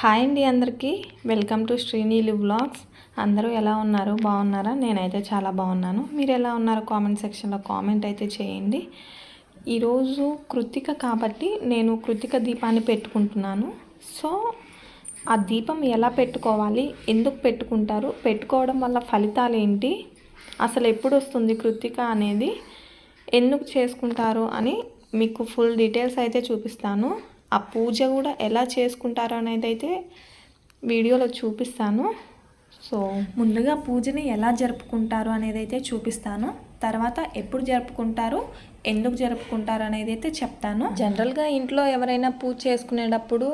Hi అండి అందరికీ. Welcome to Srineeli vlogs. అందరూ ఎలా ఉన్నారు? బాగున్నారా? నేనైతే చాలా బాగున్నాను. మీరు ఎలా ఉన్నారో? కామెంట్ సెక్షన్లో కామెంట్ అయితే చేయండి. ఈరోజు కృతిక కాబట్టి నేను కృతిక దీపాన్ని పెట్టుకుంటున్నాను. సో ఆ దీపం ఎలా పెట్టుకోవాలి? ఎందుకు పెట్టుకుంటారు? పెట్టుకోవడం వల్ల ఫలితాలు ఏంటి? అసలు ఎప్పుడు వస్తుంది కృతిక అనేది? ఎందుకు చేసుకుంటారు? అని మీకు ఫుల్ డీటెయిల్స్ అయితే చూపిస్తాను. ఆ పూజ కూడా ఎలా చేసుకుంటారు అనేది అయితే వీడియోలో చూపిస్తాను. సో ముందుగా పూజని ఎలా జరుపుకుంటారు అనేది అయితే చూపిస్తాను. తర్వాత ఎప్పుడు జరుపుకుంటారు ఎందుకు జరుపుకుంటారు అనేది అయితే చెప్తాను. జనరల్గా ఇంట్లో ఎవరైనా పూజ చేసుకునేటప్పుడు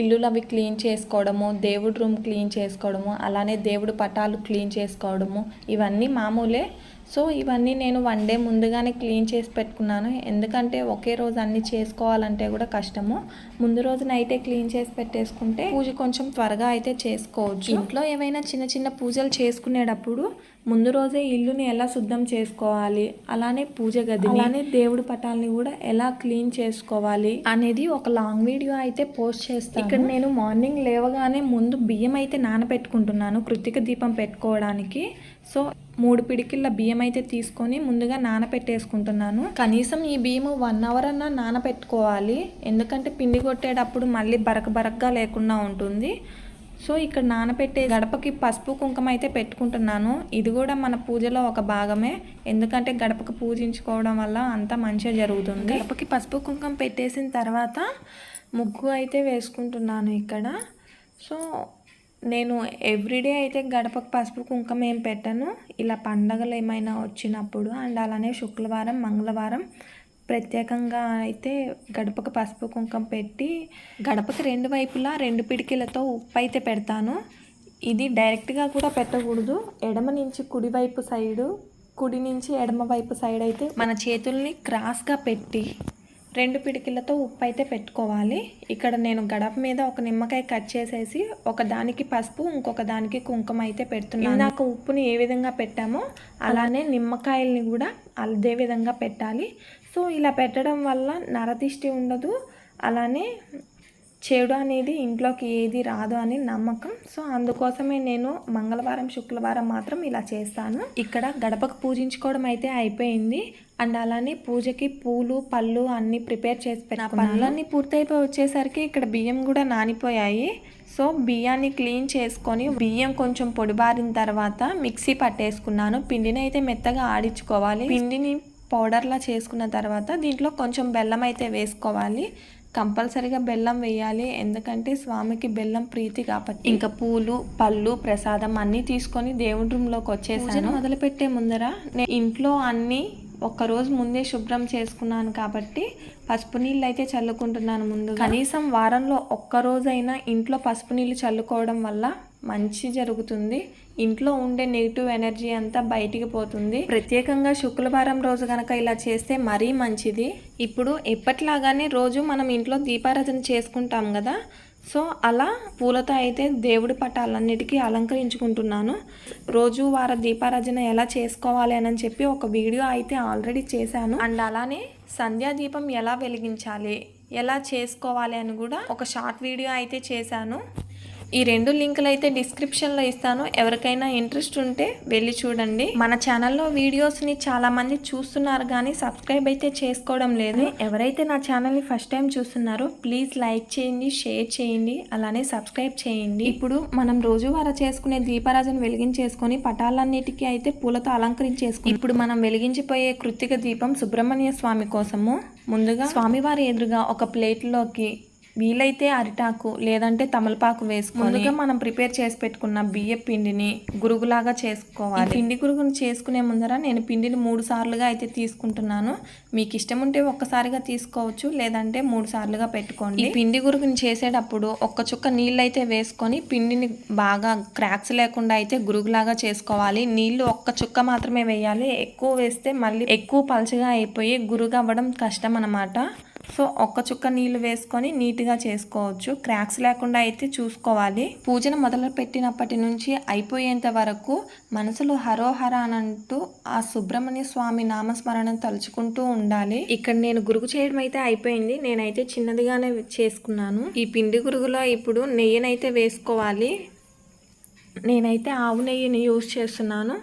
ఇల్లులు అవి క్లీన్ చేసుకోవడము దేవుడి రూమ్ క్లీన్ చేసుకోవడము అలానే దేవుడి పటాలు క్లీన్ చేసుకోవడము ఇవన్నీ మామూలే. సో ఇవన్నీ నేను వన్ డే ముందుగానే క్లీన్ చేసి పెట్టుకున్నాను. ఎందుకంటే ఒకే రోజు అన్ని చేసుకోవాలంటే కూడా కష్టము. ముందు రోజునైతే క్లీన్ చేసి పెట్టేసుకుంటే పూజ కొంచెం త్వరగా అయితే చేసుకోవచ్చు. ఇంట్లో ఏమైనా చిన్న చిన్న పూజలు చేసుకునేటప్పుడు ముందు రోజే ఇల్లుని ఎలా శుద్ధం చేసుకోవాలి అలానే పూజ గది అలానే దేవుడి పటాలని కూడా ఎలా క్లీన్ చేసుకోవాలి అనేది ఒక లాంగ్ వీడియో అయితే పోస్ట్ చేస్తాను. ఇక్కడ నేను మార్నింగ్ లేవగానే ముందు బియ్యం అయితే నానబెట్టుకుంటున్నాను కృతిక దీపం పెట్టుకోవడానికి. సో మూడు పిడికిళ్ళ బియ్యం అయితే తీసుకొని ముందుగా నానపెట్టేసుకుంటున్నాను. కనీసం ఈ బియ్యం వన్ అవర్ అన్నా నానపెట్టుకోవాలి. ఎందుకంటే పిండి కొట్టేటప్పుడు మళ్ళీ బరక బరకగా లేకుండా ఉంటుంది. సో ఇక్కడ నానపెట్టే గడపకి పసుపు కుంకుమ అయితే పెట్టుకుంటున్నాను. ఇది కూడా మన పూజలో ఒక భాగమే. ఎందుకంటే గడపకి పూజించుకోవడం వల్ల అంతా మంచిగా జరుగుతుంది. గడపకి పసుపు కుంకుమ పెట్టేసిన తర్వాత ముగ్గు అయితే వేసుకుంటున్నాను ఇక్కడ. సో నేను ఎవ్రీడే అయితే గడపకు పసుపు కుంకుమ ఏం పెట్టాను. ఇలా పండగలు ఏమైనా వచ్చినప్పుడు అండ్ అలానే శుక్రవారం మంగళవారం ప్రత్యేకంగా అయితే గడపకు పసుపు కుంకుమ పెట్టి గడపకి రెండు వైపులా రెండు పిడికిలతో ఉప్పు అయితే పెడతాను. ఇది డైరెక్ట్గా కూడా పెట్టకూడదు. ఎడమ నుంచి కుడివైపు సైడు కుడి నుంచి ఎడమ వైపు సైడ్ అయితే మన చేతుల్ని క్రాస్గా పెట్టి రెండు పిడికిలతో ఉప్పు అయితే పెట్టుకోవాలి. ఇక్కడ నేను గడప మీద ఒక నిమ్మకాయ కట్ చేసేసి ఒక దానికి పసుపు ఇంకొక దానికి కుంకుమ అయితే పెడుతున్నాను. నాకు ఉప్పుని ఏ విధంగా పెట్టామో అలానే నిమ్మకాయల్ని కూడా అదే విధంగా పెట్టాలి. సో ఇలా పెట్టడం వల్ల నరదిష్టి ఉండదు. అలానే చెడు అనేది ఇంట్లోకి ఏది రాదు అని నమ్మకం. సో అందుకోసమే నేను మంగళవారం శుక్రవారం మాత్రం ఇలా చేస్తాను. ఇక్కడ గడపకు పూజించుకోవడం అయితే అయిపోయింది. అండ్ అలానే పూజకి పూలు పళ్ళు అన్నీ ప్రిపేర్ చేసి పెట్టిన పనులన్నీ పూర్తయిపోయి వచ్చేసరికి ఇక్కడ బియ్యం కూడా నానిపోయాయి. సో బియ్యాన్ని క్లీన్ చేసుకొని బియ్యం కొంచెం పొడిబారిన తర్వాత మిక్సీ పట్టేసుకున్నాను. పిండిని అయితే మెత్తగా ఆడించుకోవాలి. పిండిని పౌడర్లా చేసుకున్న తర్వాత దీంట్లో కొంచెం బెల్లం అయితే వేసుకోవాలి. కంపల్సరీగా బెల్లం వేయాలి. ఎందుకంటే స్వామికి బెల్లం ప్రీతి కాబట్టి. ఇంకా పూలు పళ్ళు ప్రసాదం అన్నీ తీసుకొని దేవుడి రూమ్లోకి వచ్చేసాను. మొదలుపెట్టే ముందర నేను ఇంట్లో అన్నీ ఒక్కరోజు ముందే శుభ్రం చేసుకున్నాను కాబట్టి పసుపు నీళ్ళు అయితే చల్లుకుంటున్నాను ముందు కనీసం వారంలో ఒక్కరోజైనా ఇంట్లో పసుపు నీళ్ళు చల్లుకోవడం వల్ల మంచి జరుగుతుంది. ఇంట్లో ఉండే నెగిటివ్ ఎనర్జీ అంతా బయటికి పోతుంది. ప్రత్యేకంగా శుక్రవారం రోజు కనుక ఇలా చేస్తే మరీ మంచిది. ఇప్పుడు ఎప్పట్లాగానే రోజు మనం ఇంట్లో దీపారాధన చేసుకుంటాం కదా సో అలా పూలతో అయితే దేవుడి పటాలన్నిటికీ అలంకరించుకుంటున్నాను. రోజు వార దీపారాధన ఎలా చేసుకోవాలి అని చెప్పి ఒక వీడియో అయితే ఆల్రెడీ చేశాను. అండ్ అలానే సంధ్యా దీపం ఎలా వెలిగించాలి ఎలా చేసుకోవాలి అని కూడా ఒక షార్ట్ వీడియో అయితే చేశాను. ఈ రెండు లింకులు అయితే డిస్క్రిప్షన్లో ఇస్తాను. ఎవరికైనా ఇంట్రెస్ట్ ఉంటే వెళ్ళి చూడండి. మన ఛానల్లో వీడియోస్ని చాలామంది చూస్తున్నారు కానీ సబ్స్క్రైబ్ అయితే చేసుకోవడం లేదు. ఎవరైతే నా ఛానల్ని ఫస్ట్ టైం చూస్తున్నారో ప్లీజ్ లైక్ చేయండి షేర్ చేయండి అలానే సబ్స్క్రైబ్ చేయండి. ఇప్పుడు మనం రోజువారా చేసుకునే దీపారాజన వెలిగించేసుకొని పటాలన్నిటికీ అయితే పూలతో అలంకరించేసుకుని ఇప్పుడు మనం వెలిగించిపోయే కృతిక దీపం సుబ్రహ్మణ్య స్వామి కోసము. ముందుగా స్వామివారి ఎదురుగా ఒక ప్లేట్లోకి వీలైతే అరిటాకు లేదంటే తమలపాకు వేసుకొని ముందుగా మనం ప్రిపేర్ చేసి పెట్టుకున్న బియ్య పిండిని గురుగులాగా చేసుకోవాలి. పిండి గురుగును చేసుకునే ముందర నేను పిండిని మూడు సార్లుగా అయితే తీసుకుంటున్నాను. మీకు ఇష్టం ఉంటే ఒక్కసారిగా తీసుకోవచ్చు లేదంటే మూడు సార్లుగా పెట్టుకోండి. ఈ పిండి గురుగుని చేసేటప్పుడు ఒక్క చుక్క నీళ్ళు అయితే వేసుకొని పిండిని బాగా క్రాక్స్ లేకుండా అయితే గురుగులాగా చేసుకోవాలి. నీళ్ళు ఒక్క చుక్క మాత్రమే వేయాలి. ఎక్కువ వేస్తే మళ్ళీ ఎక్కువ పలచగా అయిపోయి గురుగు అవ్వడం కష్టం అన్నమాట సో ఒక్క చుక్క నీళ్ళు వేసుకొని నీట్గా చేసుకోవచ్చు. క్రాక్స్ లేకుండా అయితే చూసుకోవాలి. పూజను మొదలు పెట్టినప్పటి నుంచి అయిపోయేంత వరకు మనసులో హరోహర అనంటూ అంటూ ఆ సుబ్రహ్మణ్య స్వామి నామస్మరణ తలుచుకుంటూ ఉండాలి. ఇక్కడ నేను గురుగు చేయడం అయితే అయిపోయింది. నేనైతే చిన్నదిగానే చేసుకున్నాను. ఈ పిండి గురుగులో ఇప్పుడు నెయ్యినైతే వేసుకోవాలి. నేనైతే ఆవు నెయ్యిని యూజ్ చేస్తున్నాను.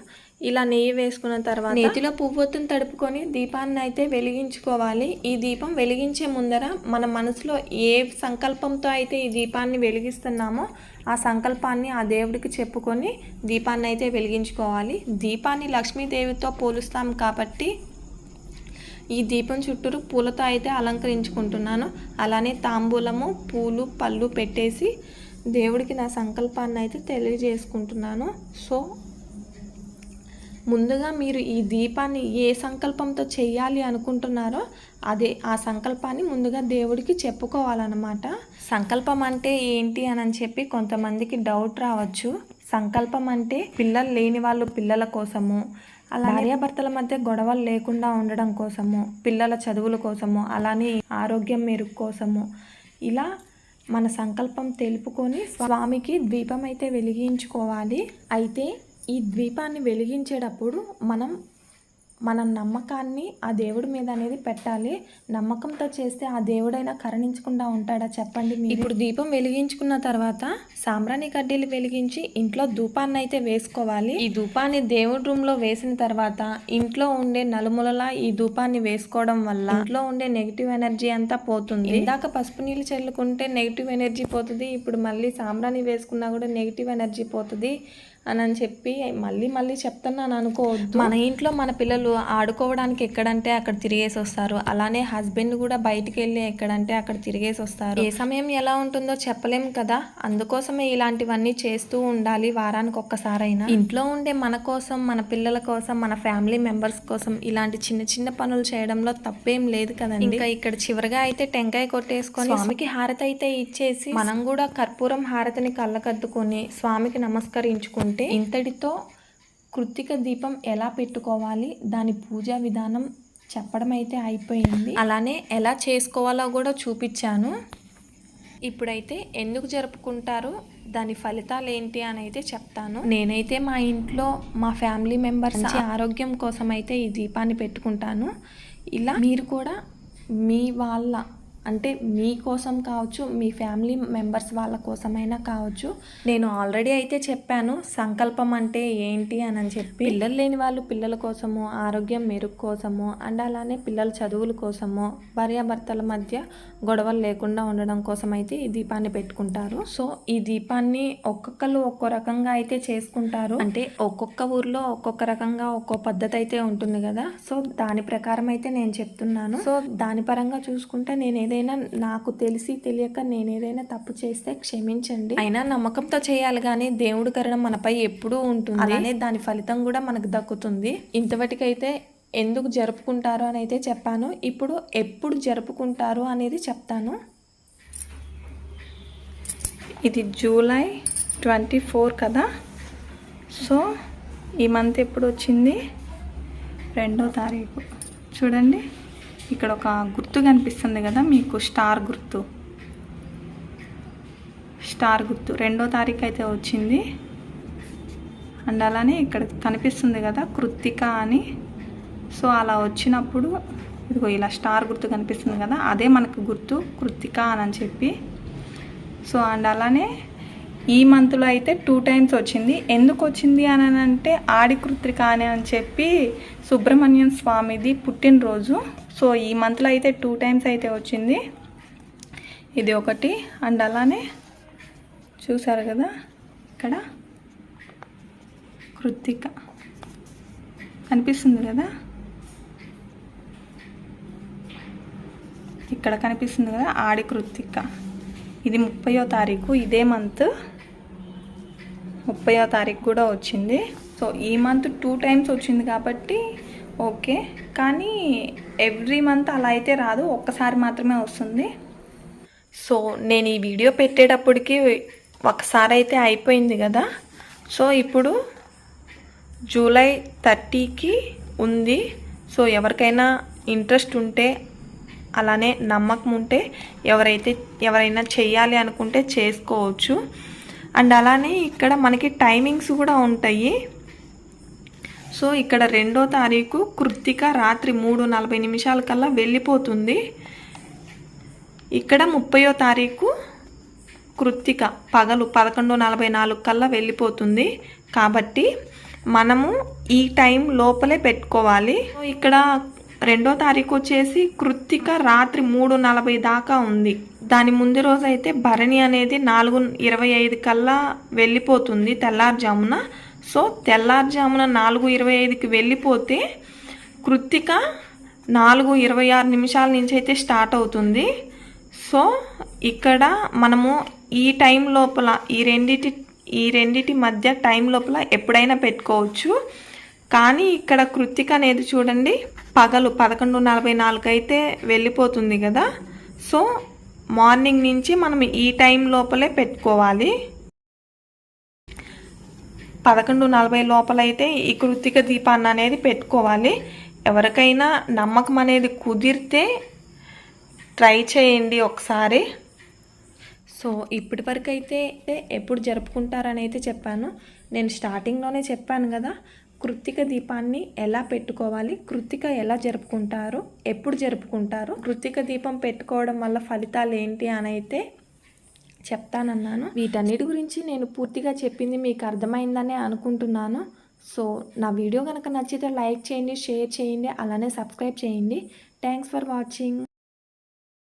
ఇలా నెయ్యి వేసుకున్న తర్వాత నేతిలో పువ్వొత్తును తడుపుకొని దీపాన్ని అయితే వెలిగించుకోవాలి. ఈ దీపం వెలిగించే ముందర మన మనసులో ఏ సంకల్పంతో అయితే ఈ దీపాన్ని వెలిగిస్తున్నామో ఆ సంకల్పాన్ని ఆ దేవుడికి చెప్పుకొని దీపాన్ని అయితే వెలిగించుకోవాలి. దీపాన్ని లక్ష్మీదేవితో పోలుస్తాం కాబట్టి ఈ దీపం చుట్టూరు పూలతో అయితే అలంకరించుకుంటున్నాను. అలానే తాంబూలము పూలు పళ్ళు పెట్టేసి దేవుడికి నా సంకల్పాన్ని అయితే తెలియజేసుకుంటున్నాను. సో ముందుగా మీరు ఈ దీపాన్ని ఏ సంకల్పంతో చేయాలి అనుకుంటున్నారో అదే ఆ సంకల్పాన్ని ముందుగా దేవుడికి చెప్పుకోవాలన్నమాట. సంకల్పం అంటే ఏంటి అని చెప్పి కొంతమందికి డౌట్ రావచ్చు. సంకల్పం అంటే పిల్లలు లేని వాళ్ళు పిల్లల కోసము అలా భార్యాభర్తల మధ్య గొడవలు లేకుండా ఉండడం కోసము పిల్లల చదువుల కోసము అలానే ఆరోగ్యం మెరుగు కోసము. ఇలా మన సంకల్పం తెలుపుకొని స్వామికి దీపం అయితే వెలిగించుకోవాలి. అయితే ఈ ద్వీపాన్ని వెలిగించేటప్పుడు మనం మన నమ్మకాన్ని ఆ దేవుడి మీద అనేది పెట్టాలి. నమ్మకంతో చేస్తే ఆ దేవుడైనా కరణించకుండా ఉంటాడా చెప్పండి మీరు? ఇప్పుడు దీపం వెలిగించుకున్న తర్వాత సాంబ్రాణి కడ్డీలు వెలిగించి ఇంట్లో ధూపాన్ని అయితే వేసుకోవాలి. ఈ ధూపాన్ని దేవుడి రూమ్లో వేసిన తర్వాత ఇంట్లో ఉండే నలుమూలలా ఈ ధూపాన్ని వేసుకోవడం వల్ల ఇంట్లో ఉండే నెగిటివ్ ఎనర్జీ అంతా పోతుంది. ఇందాక పసుపు నీళ్ళు చల్లుకుంటే నెగిటివ్ ఎనర్జీ పోతుంది. ఇప్పుడు మళ్ళీ సాంబ్రాణి వేసుకున్నా కూడా నెగిటివ్ ఎనర్జీ పోతుంది. అని అని చెప్పి మళ్ళీ మళ్ళీ చెప్తున్నాను అనుకోవద్దు. మన ఇంట్లో మన పిల్లలు ఆడుకోవడానికి ఎక్కడంటే అక్కడ తిరిగేసి వస్తారు. అలానే హస్బెండ్ కూడా బయటికి వెళ్ళి ఎక్కడంటే అక్కడ తిరిగేసి వస్తారు. ఏ సమయం ఎలా ఉంటుందో చెప్పలేం కదా. అందుకోసమే ఇలాంటివన్నీ చేస్తూ ఉండాలి వారానికి ఒక్కసారైనా. ఇంట్లో ఉండే మన కోసం మన పిల్లల కోసం మన ఫ్యామిలీ మెంబర్స్ కోసం ఇలాంటి చిన్న చిన్న పనులు చేయడంలో తప్పేం లేదు కదండి. ఇంకా ఇక్కడ చివరిగా అయితే టెంకాయ కొట్టేసుకొని స్వామికి హారతి అయితే ఇచ్చేసి మనం కూడా కర్పూరం హారతిని కళ్ళకద్దుకొని స్వామికి నమస్కరించుకుంటే ఇంతటితో కృత్తిక దీపం ఎలా పెట్టుకోవాలి? దాని పూజా విధానం చెప్పడం అయితే అయిపోయింది. అలానే ఎలా చేసుకోవాలో కూడా చూపించాను. ఇప్పుడైతే ఎందుకు జరుపుకుంటారు? దాని ఫలితాలు ఏంటి అని అయితే చెప్తాను. నేనైతే మా ఇంట్లో మా ఫ్యామిలీ మెంబర్స్ ఆరోగ్యం కోసం అయితే ఈ దీపాన్ని పెట్టుకుంటాను. ఇలా మీరు కూడా మీ వాళ్ళ అంటే మీ కోసం కావచ్చు మీ ఫ్యామిలీ మెంబర్స్ వాళ్ళ కోసమైనా కావచ్చు. నేను ఆల్రెడీ అయితే చెప్పాను సంకల్పం అంటే ఏంటి అని అని చెప్పి. పిల్లలు లేని వాళ్ళు పిల్లల కోసము ఆరోగ్యం మెరుగు కోసము అండ్ అలానే పిల్లల చదువుల కోసము భార్యాభర్తల మధ్య గొడవలు లేకుండా ఉండడం కోసం అయితే ఈ దీపాన్ని పెట్టుకుంటారు. సో ఈ దీపాన్ని ఒక్కొక్కరు ఒక్కో రకంగా అయితే చేసుకుంటారు. అంటే ఒక్కొక్క ఊర్లో ఒక్కొక్క రకంగా ఒక్కో పద్ధతి అయితే ఉంటుంది కదా. సో దాని ప్రకారం అయితే నేను చెప్తున్నాను. సో దాని పరంగా చూసుకుంటే నేను ఏదైనా నాకు తెలిసి తెలియక నేను ఏదైనా తప్పు చేస్తే క్షమించండి. అయినా నమ్మకంతో చేయాలి కానీ దేవుడి కరణం మనపై ఎప్పుడూ ఉంటుంది. అలానే దాని ఫలితం కూడా మనకు దక్కుతుంది. ఇంతవరకైతే ఎందుకు జరుపుకుంటారు అని అయితే చెప్పాను. ఇప్పుడు ఎప్పుడు జరుపుకుంటారు అనేది చెప్తాను. ఇది జూలై ట్వంటీ ఫోర్ కదా? సో ఈ మంత్ ఎప్పుడు వచ్చింది? రెండో తారీఖు. చూడండి. ఇక్కడ ఒక గుర్తు కనిపిస్తుంది కదా మీకు స్టార్ గుర్తు. స్టార్ గుర్తు. రెండో తారీఖు అయితే వచ్చింది. అండ్ అలానే ఇక్కడ కనిపిస్తుంది కదా కృత్తిక అని. సో అలా వచ్చినప్పుడు ఇదిగో ఇలా స్టార్ గుర్తు కనిపిస్తుంది కదా అదే మనకు గుర్తు కృత్తిక అని అని చెప్పి. సో అండ్ అలానే ఈ మంత్లో అయితే టూ టైమ్స్ వచ్చింది. ఎందుకు వచ్చింది అని అంటే ఆడి కృత్రిక అని అని చెప్పి సుబ్రహ్మణ్యం స్వామిది పుట్టినరోజు. సో ఈ మంత్లో అయితే టూ టైమ్స్ అయితే వచ్చింది. ఇది ఒకటి. అండ్ అలానే చూసారు కదా ఇక్కడ కృత్తిక కనిపిస్తుంది కదా? ఇక్కడ కనిపిస్తుంది కదా ఆడి కృత్తిక. ఇది ముప్పయో తారీఖు. ఇదే మంత్ ముప్పయో తారీఖు కూడా వచ్చింది. సో ఈ మంత్ టూ టైమ్స్ వచ్చింది కాబట్టి ఓకే. కానీ ఎవ్రీ మంత్ అలా అయితే రాదు. ఒక్కసారి మాత్రమే వస్తుంది. సో నేను ఈ వీడియో పెట్టేటప్పటికి ఒకసారి అయితే అయిపోయింది కదా. సో ఇప్పుడు జూలై థర్టీకి ఉంది. సో ఎవరికైనా ఇంట్రెస్ట్ ఉంటే అలానే నమ్మకం ఉంటే ఎవరైతే ఎవరైనా చేయాలి అనుకుంటే చేసుకోవచ్చు. అండ్ అలానే ఇక్కడ మనకి టైమింగ్స్ కూడా ఉంటాయి. సో ఇక్కడ రెండో తారీఖు కృత్తిక రాత్రి మూడు నలభై నిమిషాల కల్లా వెళ్ళిపోతుంది. ఇక్కడ ముప్పయో తారీఖు కృత్తిక పగలు పదకొండు నలభై నాలుగు కల్లా వెళ్ళిపోతుంది. కాబట్టి మనము ఈ టైం లోపలే పెట్టుకోవాలి. ఇక్కడ రెండో తారీఖు వచ్చేసి కృత్తిక రాత్రి మూడు నలభై దాకా ఉంది. దాని ముందు రోజు అయితే భరణి అనేది నాలుగు ఇరవై ఐదు కల్లా వెళ్ళిపోతుంది తెల్లారుజామున. సో తెల్లారుజామున నాలుగు ఇరవై ఐదుకి వెళ్ళిపోతే కృత్తిక నాలుగు ఇరవై ఆరు నిమిషాల నుంచి అయితే స్టార్ట్ అవుతుంది. సో ఇక్కడ మనము ఈ టైం లోపల ఈ రెండిటి ఈ రెండిటి మధ్య టైం లోపల ఎప్పుడైనా పెట్టుకోవచ్చు. కానీ ఇక్కడ కృత్తిక అనేది చూడండి పగలు పదకొండు నలభై నాలుగు అయితే వెళ్ళిపోతుంది కదా. సో మార్నింగ్ నుంచి మనం ఈ టైం లోపలే పెట్టుకోవాలి. పదకొండు నలభై లోపలైతే ఈ కృత్తిక దీపాన్ని అనేది పెట్టుకోవాలి. ఎవరికైనా నమ్మకం అనేది కుదిరితే ట్రై చేయండి ఒకసారి. సో ఇప్పటి వరకు అయితే ఎప్పుడు జరుపుకుంటారని అయితే చెప్పాను. నేను స్టార్టింగ్లోనే చెప్పాను కదా కృత్తిక దీపాన్ని ఎలా పెట్టుకోవాలి కృత్తిక ఎలా జరుపుకుంటారు ఎప్పుడు జరుపుకుంటారు కృత్తిక దీపం పెట్టుకోవడం వల్ల ఫలితాలు ఏంటి అని అయితే చెప్తానన్నాను. వీటన్నిటి గురించి నేను పూర్తిగా చెప్పింది మీకు అర్థమైందనే అనుకుంటున్నాను. సో నా వీడియో కనుక నచ్చితే లైక్ చేయండి షేర్ చేయండి అలానే సబ్స్క్రైబ్ చేయండి. Thanks for watching.